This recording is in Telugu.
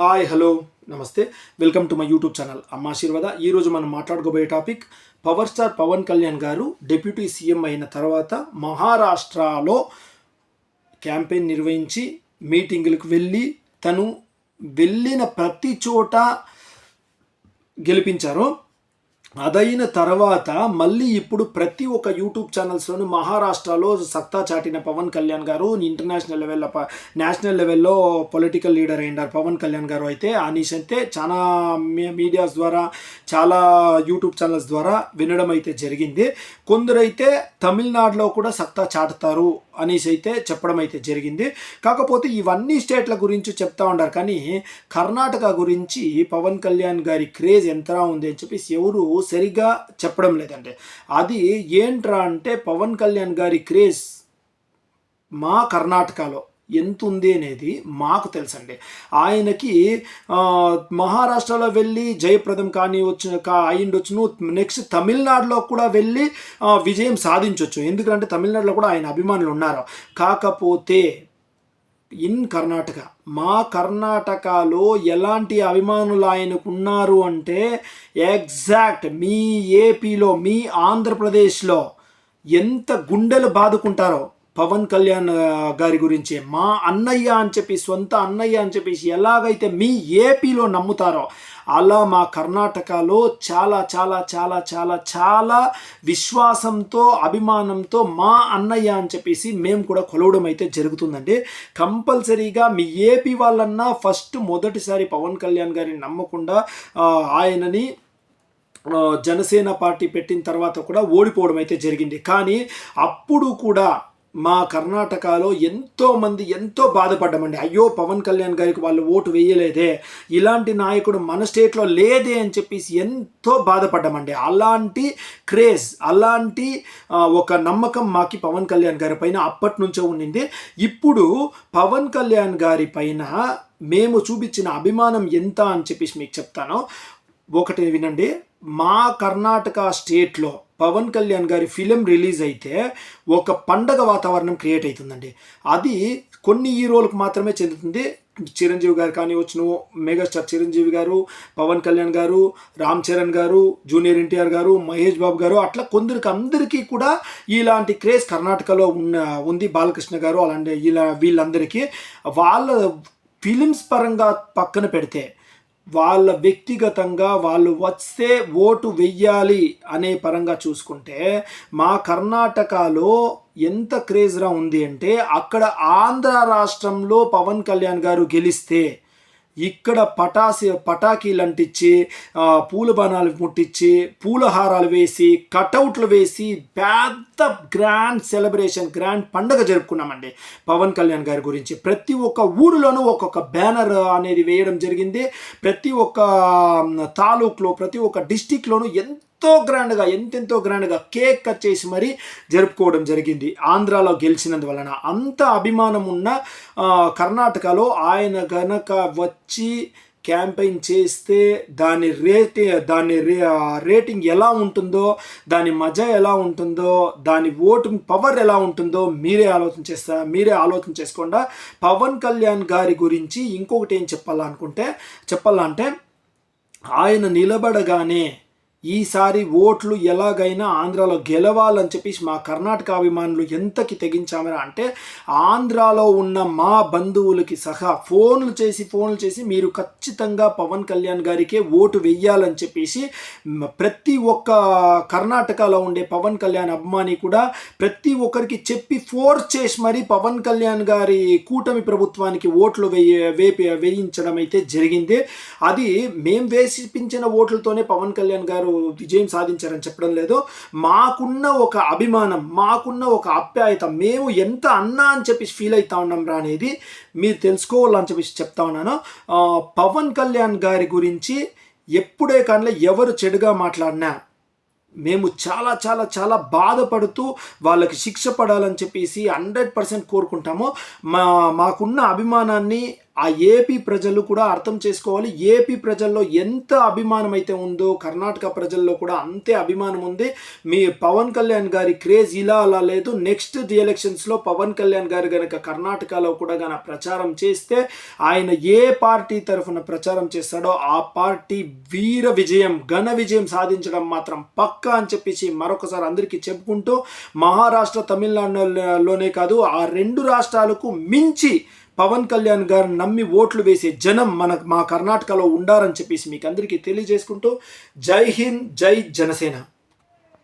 హాయ్ హలో నమస్తే. Welcome to my YouTube channel అమ్మ ఆశీర్వాద ఈరోజు మనం మాట్లాడుకోబోయే topic power star Pawan Kalyan గారు డిప్యూటీ సీఎం అయిన తర్వాత మహారాష్ట్రలో క్యాంపెయిన్ నిర్వహించి మీటింగులకు వెళ్ళి తను వెళ్ళిన ప్రతి చోట గెలిపించారు. అదైన తర్వాత మళ్ళీ ఇప్పుడు ప్రతి ఒక్క యూట్యూబ్ ఛానల్స్లోని మహారాష్ట్రలో సత్తా చాటిన పవన్ కళ్యాణ్ గారు ఇంటర్నేషనల్ లెవెల్లో ప- నేషనల్ లెవెల్లో పొలిటికల్ లీడర్ అయినారు పవన్ కళ్యాణ్ గారు అయితే. అనీష్ అయితే చాలా మీ- మీడియాస్ ద్వారా చాలా యూట్యూబ్ ఛానల్స్ ద్వారా వినడం అయితే జరిగింది. కొందరైతే తమిళనాడులో కూడా సత్తా చాటుతారు అనేసి అయితే చెప్పడం అయితే జరిగింది. కాకపోతే ఇవన్నీ స్టేట్ల గురించి చెప్తా ఉన్నారు కానీ కర్ణాటక గురించి పవన్ కళ్యాణ్ గారి క్రేజ్ ఎంతరా ఉంది అని చెప్పేసి ఎవరు సరిగ్గా చెప్పడం లేదండి. అది ఏంట్రా అంటే పవన్ కళ్యాణ్ గారి క్రేజ్ మా కర్ణాటకలో. ఎంత ఉంది అనేది మాకు తెలుసండి. ఆయనకి మహారాష్ట్రలో వెళ్ళి జయప్రదం కానీ వచ్చిన అయ్యిండొచ్చును. నెక్స్ట్ తమిళనాడులో కూడా వెళ్ళి విజయం సాధించవచ్చు ఎందుకంటే తమిళనాడులో కూడా ఆయన అభిమానులు ఉన్నారు. కాకపోతే ఇన్ కర్ణాటక మా కర్ణాటకలో ఎలాంటి అభిమానులు ఆయనకు ఉన్నారు అంటే ఎగ్జాక్ట్ మీ ఏపీలో మీ ఆంధ్రప్రదేశ్లో ఎంత గుండెలు బాదుకుంటారో పవన్ కళ్యాణ్ గారి గురించి. మా అన్నయ్య అని చెప్పి సొంత అన్నయ్య అని చెప్పేసి ఎలాగైతే మీ ఏపీలో నమ్ముతారో అలా మా కర్ణాటకలో చాలా చాలా చాలా చాలా చాలా విశ్వాసంతో అభిమానంతో మా అన్నయ్య అని చెప్పేసి మేము కూడా కొలవడం అయితే జరుగుతుందండి. కంపల్సరీగా మీ ఏపీ వాళ్ళన్నా ఫస్ట్ మొదటిసారి పవన్ కళ్యాణ్ గారిని నమ్మకుండా ఆయనని జనసేన పార్టీ పెట్టిన తర్వాత కూడా ఓడిపోవడం అయితే జరిగింది. కానీ అప్పుడు కూడా మా కర్ణాటకలో ఎంతోమంది ఎంతో బాధపడ్డామండి. అయ్యో పవన్ కళ్యాణ్ గారికి వాళ్ళు ఓటు వేయలేదే. ఇలాంటి నాయకుడు మన స్టేట్లో లేదే అని చెప్పేసి ఎంతో బాధపడ్డామండి. అలాంటి క్రేజ్ అలాంటి ఒక నమ్మకం మాకి పవన్ కళ్యాణ్ గారి పైన అప్పటి నుంచే ఉండింది. ఇప్పుడు పవన్ కళ్యాణ్ గారి పైన మేము చూపించిన అభిమానం ఎంత అని చెప్పేసి మీకు చెప్తాను. ఒకటి వినండి. మా కర్ణాటక స్టేట్లో పవన్ కళ్యాణ్ గారి ఫిలిం రిలీజ్ అయితే ఒక పండగ వాతావరణం క్రియేట్ అవుతుందండి. అది కొన్ని హీరోలకు మాత్రమే చెందుతుంది. చిరంజీవి గారు కానివచ్చును మెగాస్టార్ చిరంజీవి గారు పవన్ కళ్యాణ్ గారు రామ్ చరణ్ గారు జూనియర్ ఎన్టీఆర్ గారు మహేష్ బాబు గారు అట్లా కొందరికి అందరికీ కూడా ఇలాంటి క్రేజ్ కర్ణాటకలో ఉన్న ఉంది బాలకృష్ణ గారు అలాంటి ఇలా వీళ్ళందరికీ. వాళ్ళ ఫిలిమ్స్ పరంగా పక్కన పెడితే వాళ్ళ వ్యక్తిగతంగా వాళ్ళు వస్తే ఓటు వెయ్యాలి అనే పరంగా చూసుకుంటే మా కర్ణాటకలో ఎంత క్రేజ్గా ఉంది అంటే అక్కడ ఆంధ్ర రాష్ట్రంలో పవన్ కళ్యాణ్ గారు గెలిస్తే ఇక్కడ పటాసి పటాకీలు అంటించి పూల బాణాలు ముట్టించి పూలహారాలు వేసి కటౌట్లు వేసి పెద్ద గ్రాండ్ సెలబ్రేషన్ గ్రాండ్ పండగ జరుపుకున్నామండి పవన్ కళ్యాణ్ గారి గురించి. ప్రతి ఒక్క ఊరిలోనూ ఒక్కొక్క బ్యానర్ అనేది వేయడం జరిగింది. ప్రతి ఒక్క తాలూకులో ప్రతి ఒక్క డిస్టిక్లోనూ ఎంత ఎంతో గ్రాండ్గా ఎంతెంతో గ్రాండ్గా కేక్ కట్ చేసి మరీ జరుపుకోవడం జరిగింది. ఆంధ్రాలో గెలిచినందువలన అంత అభిమానం ఉన్న కర్ణాటకలో ఆయన గనక వచ్చి క్యాంపెయిన్ చేస్తే దాని రేటి దాని రే రేటింగ్ ఎలా ఉంటుందో దాని మజా ఎలా ఉంటుందో దాని ఓటింగ్ పవర్ ఎలా ఉంటుందో మీరే ఆలోచన చేస్తా మీరే ఆలోచన చేసుకోండి. పవన్ కళ్యాణ్ గారి గురించి ఇంకొకటి ఏం చెప్పాలనుకుంటే చెప్పాలంటే ఆయన నిలబడగానే ఈసారి ఓట్లు ఎలాగైనా ఆంధ్రాలో గెలవాలని చెప్పేసి మా కర్ణాటక అభిమానులు ఎంతకి తెగించామరా అంటే ఆంధ్రాలో ఉన్న మా బంధువులకి సహా ఫోన్లు చేసి ఫోన్లు చేసి మీరు ఖచ్చితంగా పవన్ కళ్యాణ్ గారికే ఓటు వెయ్యాలని చెప్పేసి ప్రతి ఒక్క కర్ణాటకలో ఉండే పవన్ కళ్యాణ్ అభిమాని కూడా ప్రతి ఒక్కరికి చెప్పి ఫోర్స్ చేసి మరి పవన్ కళ్యాణ్ గారి కూటమి ప్రభుత్వానికి ఓట్లు వేయ వేపి వేయించడం అయితే జరిగింది. అది మేము వేసిపించిన ఓట్లతోనే పవన్ కళ్యాణ్ గారు విజయం సాధించారని చెప్పడం లేదు మాకున్న ఒక అభిమానం మాకున్న ఒక ఆప్యాయత మేము ఎంత అన్నా అని చెప్పి ఫీల్ అవుతా ఉన్నాం రా అనేది మీరు తెలుసుకోవాలని చెప్పేసి చెప్తా ఉన్నాను. పవన్ కళ్యాణ్ గారి గురించి ఎప్పుడే కానీ ఎవరు చెడుగా మాట్లాడినా మేము చాలా చాలా చాలా బాధపడుతూ వాళ్ళకి శిక్ష పడాలని చెప్పేసి హండ్రెడ్ పర్సెంట్ కోరుకుంటాము. మా మాకున్న అభిమానాన్ని ఆ ఏపీ ప్రజలు కూడా అర్థం చేసుకోవాలి. ఏపీ ప్రజల్లో ఎంత అభిమానం అయితే ఉందో కర్ణాటక ప్రజల్లో కూడా అంతే అభిమానం ఉంది. మీ పవన్ కళ్యాణ్ గారి క్రేజ్ ఇలా అలా లేదు. నెక్స్ట్ ఎలక్షన్స్లో పవన్ కళ్యాణ్ గారు కనుక కర్ణాటకలో కూడా గన ప్రచారం చేస్తే ఆయన ఏ పార్టీ తరఫున ప్రచారం చేస్తాడో ఆ పార్టీ వీర విజయం ఘన విజయం సాధించడం మాత్రం పక్కా అని చెప్పేసి మరొకసారి అందరికీ చెప్పుకుంటూ మహారాష్ట్ర తమిళనాడులోనే కాదు ఆ రెండు రాష్ట్రాలకు మించి పవన్ కళ్యాణ్ గారు నమ్మి ఓట్లు వేసే జనం మన మా కర్ణాటకలో ఉండారని చెప్పేసి మీకు అందరికీ తెలియజేసుకుంటూ జై హింద్ జై జనసేన.